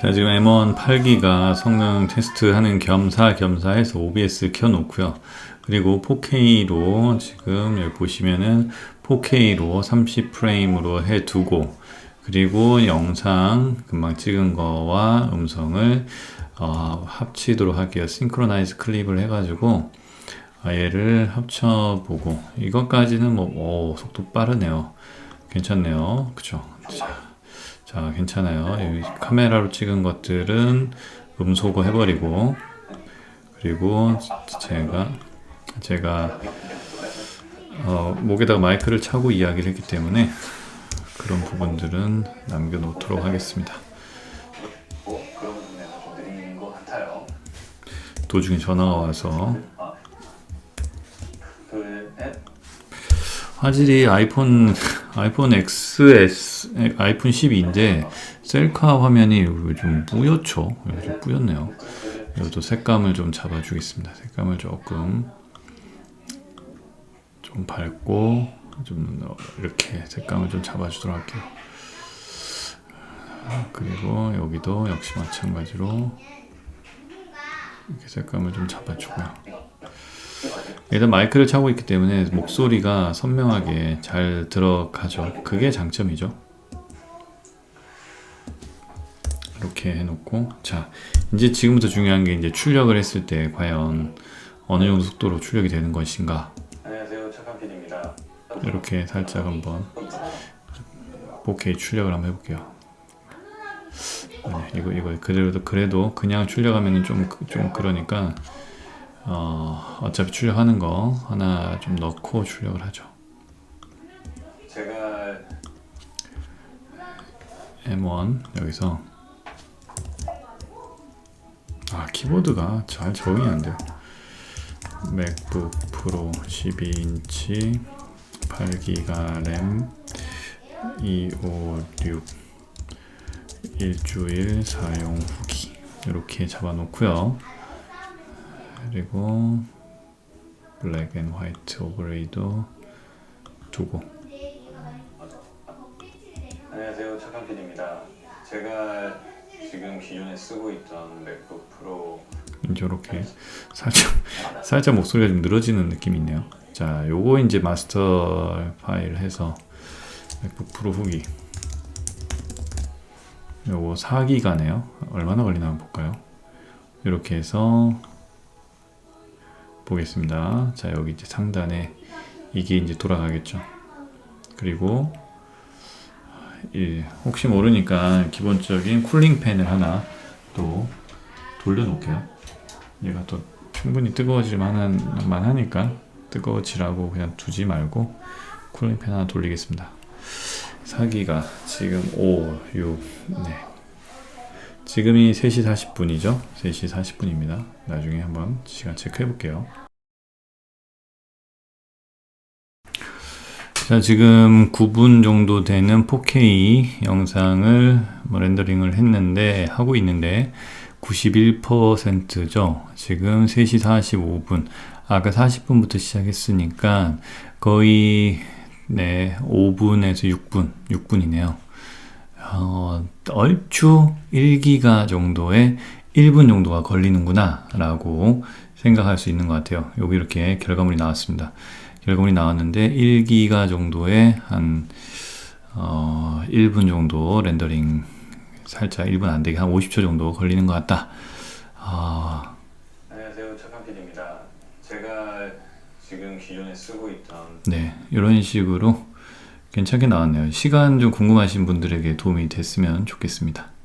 자, 지금 M1 8기가 성능 테스트하는 겸사겸사 해서 OBS 켜놓고요. 그리고 4K로 지금 여기 보시면은 4K로 30프레임으로 해두고 그리고 영상 금방 찍은 거와 음성을 어, 합치도록 할게요. 싱크로나이즈 클립을 해가지고 아, 얘를 합쳐보고 이것까지는 뭐 오, 속도 빠르네요. 괜찮네요. 그쵸? 자, 자, 괜찮아요. 여기 카메라로 찍은 것들은 음소거 해버리고 그리고 제가 제가 어, 목에다가 마이크를 차고 이야기를 했기 때문에 그런 부분들은 남겨놓도록 하겠습니다. 도중에 전화가 와서? 화질이 아이폰 아이폰 XS 아이폰 12인데 셀카 화면이 좀 뿌옇죠. 좀 뿌옇네요. 이것도 색감을 좀 잡아주겠습니다. 색감을 조금 좀 밝고 좀 이렇게 색감을 좀 잡아주도록 할게요. 그리고 여기도 역시 마찬가지로 이렇게 색감을 좀 잡아주고요. 일단 마이크를 차고 있기 때문에 목소리가 선명하게 잘 들어가죠. 그게 장점이죠. 이렇게 해놓고 자 이제 지금부터 중요한 게 이제 출력을 했을 때 과연 어느 정도 속도로 출력이 되는 것인가 안녕하세요 PD입니다. 이렇게 살짝 한번 4K 출력을 한번 해볼게요. 네, 이거 이거 그래도 그래도 그냥 출력하면은 좀좀 그러니까 어 어차피 출력하는 거 하나 좀 넣고 출력을 하죠. 제가 M1 여기서 아 키보드가 잘 적응이 안 돼요. 맥북 프로 12인치 8기가 램 256 일주일 사용 후기 이렇게 잡아놓고요. 그리고 블랙 앤 화이트 오버레이도 두고 안녕하세요 착한 PD입니다. 제가 지금 기존에 쓰고 있던 맥북 프로 이렇게 살짝 살짝 목소리가 좀 늘어지는 느낌이 있네요. 자, 요거 이제 마스터 파일 해서 맥북 프로 후기. 요거 4기가네요. 얼마나 걸리나 볼까요? 이렇게 해서 보겠습니다. 자, 여기 이제 상단에 이게 이제 돌아가겠죠. 그리고 이 혹시 모르니까 기본적인 쿨링 팬을 하나 또 돌려놓을게요. 얘가 또 충분히 뜨거워질 만한 만하니까 뜨거워지라고 그냥 두지 말고 쿨링팬 하나 돌리겠습니다. 사기가 지금 5, 6, 네. 지금이 3시 40분이죠. 3시 40분입니다. 나중에 한번 시간 체크해 볼게요. 자, 지금 9분 정도 되는 4K 영상을 뭐 렌더링을 했는데 하고 있는데 91%죠. 지금 3시 45분. 아까 40분부터 시작했으니까 거의 네, 5분에서 6분, 6분이네요. 어, 얼추 1기가 정도의 1분 정도가 걸리는구나 라고 생각할 수 있는 것 같아요. 여기 이렇게 결과물이 나왔습니다. 결과물이 나왔는데 1기가 정도의 한 어, 1분 정도 렌더링 살짝 1분 안 되게 한 50초 정도 걸리는 것 같다. 아, 안녕하세요 착한 PD입니다. 제가 지금 기존에 쓰고 있던 네, 이런 식으로 괜찮게 나왔네요. 시간 좀 궁금하신 분들에게 도움이 됐으면 좋겠습니다.